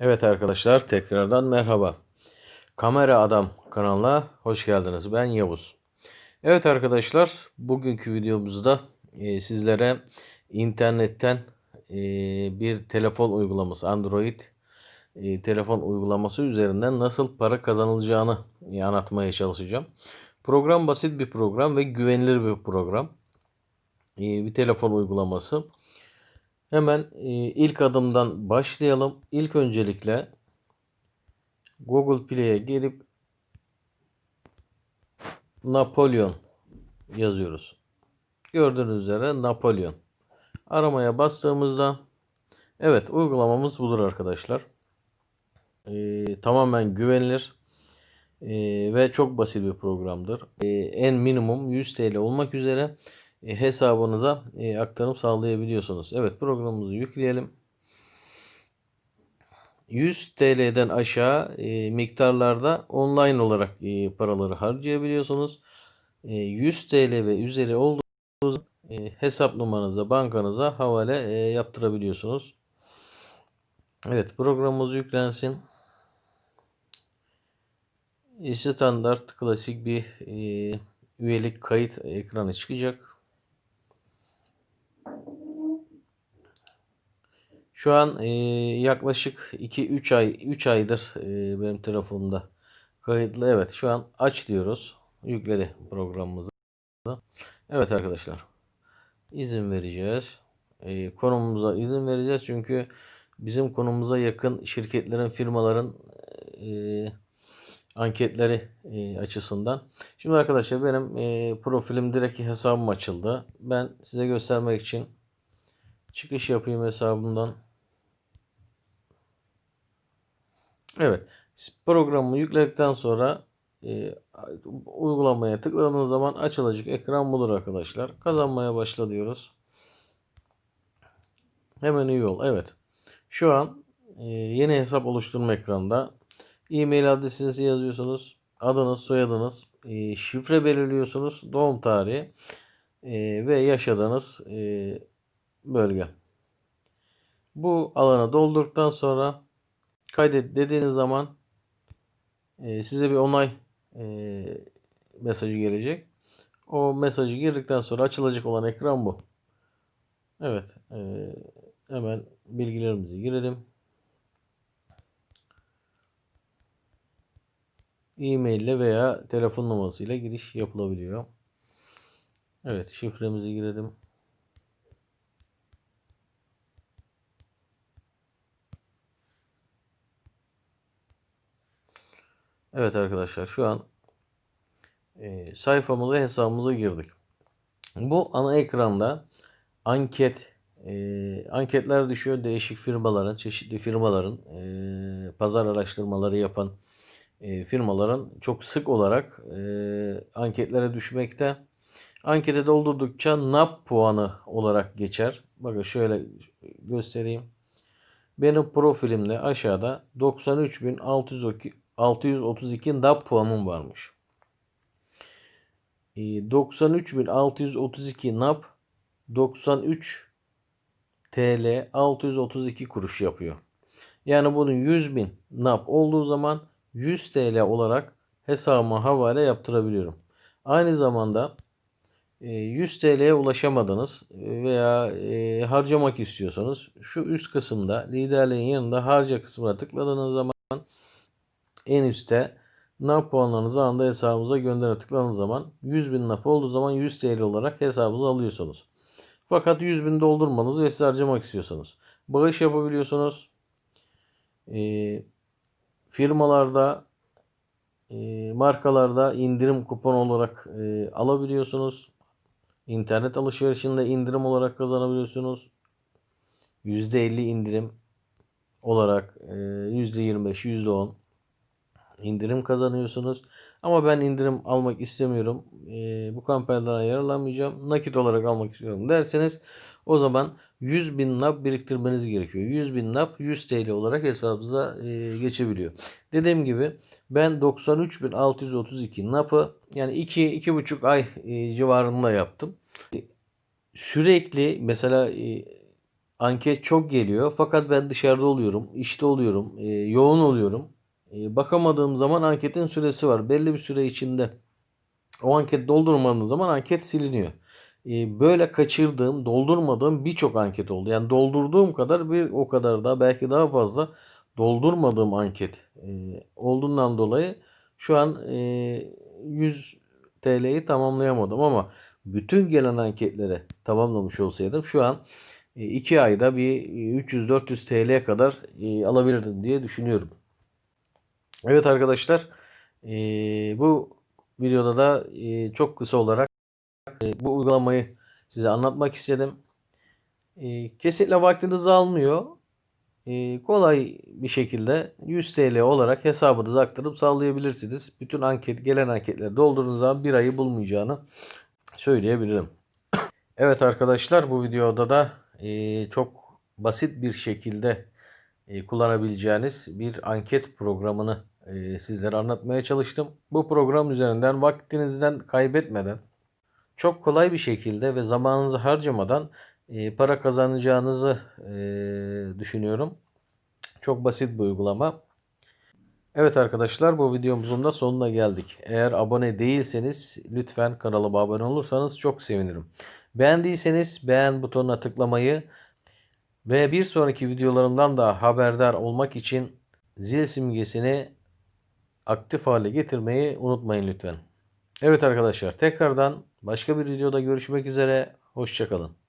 Evet arkadaşlar tekrardan merhaba. Kamera Adam kanalına hoş geldiniz. Ben Yavuz. Evet arkadaşlar bugünkü videomuzda e, sizlere internetten e, bir telefon uygulaması Android e, telefon uygulaması üzerinden nasıl para kazanılacağını anlatmaya çalışacağım. Program basit bir program ve güvenilir bir program. Bir telefon uygulaması. Hemen e, ilk adımdan başlayalım. İlk öncelikle Google Play'e gelip Napolyon yazıyoruz. Gördüğünüz üzere Napolyon. Aramaya bastığımızda evet uygulamamız budur arkadaşlar. E, tamamen güvenilir e, ve çok basit bir programdır. E, en minimum 100 TL olmak üzere hesabınıza e, aktarım sağlayabiliyorsunuz. Evet programımızı yükleyelim. 100 TL'den aşağı e, miktarlarda online olarak e, paraları harcayabiliyorsunuz. E, 100 TL ve üzeri olduğu zaman e, hesap numaranıza, bankanıza havale e, yaptırabiliyorsunuz. Evet programımız yüklensin. E, standart klasik bir e, üyelik kayıt ekranı çıkacak. Şu an e, yaklaşık 2-3 ay 3 aydır e, benim telefonumda kayıtlı. Evet şu an aç diyoruz. Yükledi programımızı. Evet arkadaşlar. izin vereceğiz. E, konumumuza izin vereceğiz çünkü bizim konumuza yakın şirketlerin, firmaların e, anketleri e, açısından. Şimdi arkadaşlar benim e, profilim direkt hesabım açıldı. Ben size göstermek için çıkış yapayım hesabımdan. Evet. Programı yükledikten sonra e, uygulamaya tıkladığınız zaman açılacak ekran budur arkadaşlar. Kazanmaya başla diyoruz. Hemen üye ol. Evet. Şu an e, yeni hesap oluşturma ekranında e-mail adresinizi yazıyorsunuz. Adınız, soyadınız, e, şifre belirliyorsunuz. Doğum tarihi e, ve yaşadığınız e, bölge. Bu alanı doldurduktan sonra kaydet dediğiniz zaman e, size bir onay e, mesajı gelecek. O mesajı girdikten sonra açılacak olan ekran bu. Evet. E, hemen bilgilerimizi girelim. E-mail ile veya telefon numarasıyla giriş yapılabiliyor. Evet şifremizi girelim. Evet arkadaşlar şu an e, sayfamıza hesabımıza girdik. Bu ana ekranda anket e, anketler düşüyor değişik firmaların çeşitli firmaların e, pazar araştırmaları yapan e, firmaların çok sık olarak e, anketlere düşmekte. Ankete doldurdukça NAP puanı olarak geçer. Bakın şöyle göstereyim. Benim profilimde aşağıda 93.632 632 NAP puanım varmış. 93.632 e, NAP 93 TL 632 kuruş yapıyor. Yani bunun 100.000 NAP olduğu zaman 100 TL olarak hesabıma havale yaptırabiliyorum. Aynı zamanda 100 e, TL'ye ulaşamadınız veya e, harcamak istiyorsanız şu üst kısımda liderliğin yanında harca kısmına tıkladığınız zaman en üstte NAP puanlarınızı anda hesabınıza göndere tıkladığınız zaman 100 bin NAP olduğu zaman 100 TL olarak hesabınıza alıyorsunuz. Fakat 100 bin doldurmanız ve siz harcamak istiyorsanız bağış yapabiliyorsunuz. E, firmalarda e, markalarda indirim kupon olarak e, alabiliyorsunuz. İnternet alışverişinde indirim olarak kazanabiliyorsunuz. %50 indirim olarak e, %25, %10 indirim kazanıyorsunuz. Ama ben indirim almak istemiyorum. E, bu kampanyadan yararlanmayacağım. Nakit olarak almak istiyorum derseniz o zaman 100 bin NAP biriktirmeniz gerekiyor. 100 bin NAP 100 TL olarak hesabınıza e, geçebiliyor. Dediğim gibi ben 93.632 NAP'ı yani 2-2,5 ay e, civarında yaptım. Sürekli mesela e, anket çok geliyor. Fakat ben dışarıda oluyorum, işte oluyorum, e, yoğun oluyorum. E, bakamadığım zaman anketin süresi var. Belli bir süre içinde o anket doldurmadığım zaman anket siliniyor. E, böyle kaçırdığım, doldurmadığım birçok anket oldu. Yani doldurduğum kadar bir o kadar da belki daha fazla doldurmadığım anket e, olduğundan dolayı şu an e, 100 TL'yi tamamlayamadım ama bütün gelen anketlere tamamlamış olsaydım şu an 2 ayda bir 300-400 TL'ye kadar e, alabilirdim diye düşünüyorum. Evet arkadaşlar e, bu videoda da e, çok kısa olarak bu uygulamayı size anlatmak istedim. Kesinlikle vaktinizi almıyor. Kolay bir şekilde 100 TL olarak hesabınıza aktarıp sağlayabilirsiniz. Bütün anket gelen anketleri doldurduğunuz zaman bir ayı bulmayacağını söyleyebilirim. Evet arkadaşlar bu videoda da e, çok basit bir şekilde e, kullanabileceğiniz bir anket programını e, sizlere anlatmaya çalıştım. Bu program üzerinden vaktinizden kaybetmeden çok kolay bir şekilde ve zamanınızı harcamadan e, para kazanacağınızı e, düşünüyorum. Çok basit bir uygulama. Evet arkadaşlar bu videomuzun da sonuna geldik. Eğer abone değilseniz lütfen kanalıma abone olursanız çok sevinirim. Beğendiyseniz beğen butonuna tıklamayı ve bir sonraki videolarımdan da haberdar olmak için zil simgesini aktif hale getirmeyi unutmayın lütfen. Evet arkadaşlar tekrardan başka bir videoda görüşmek üzere. Hoşçakalın.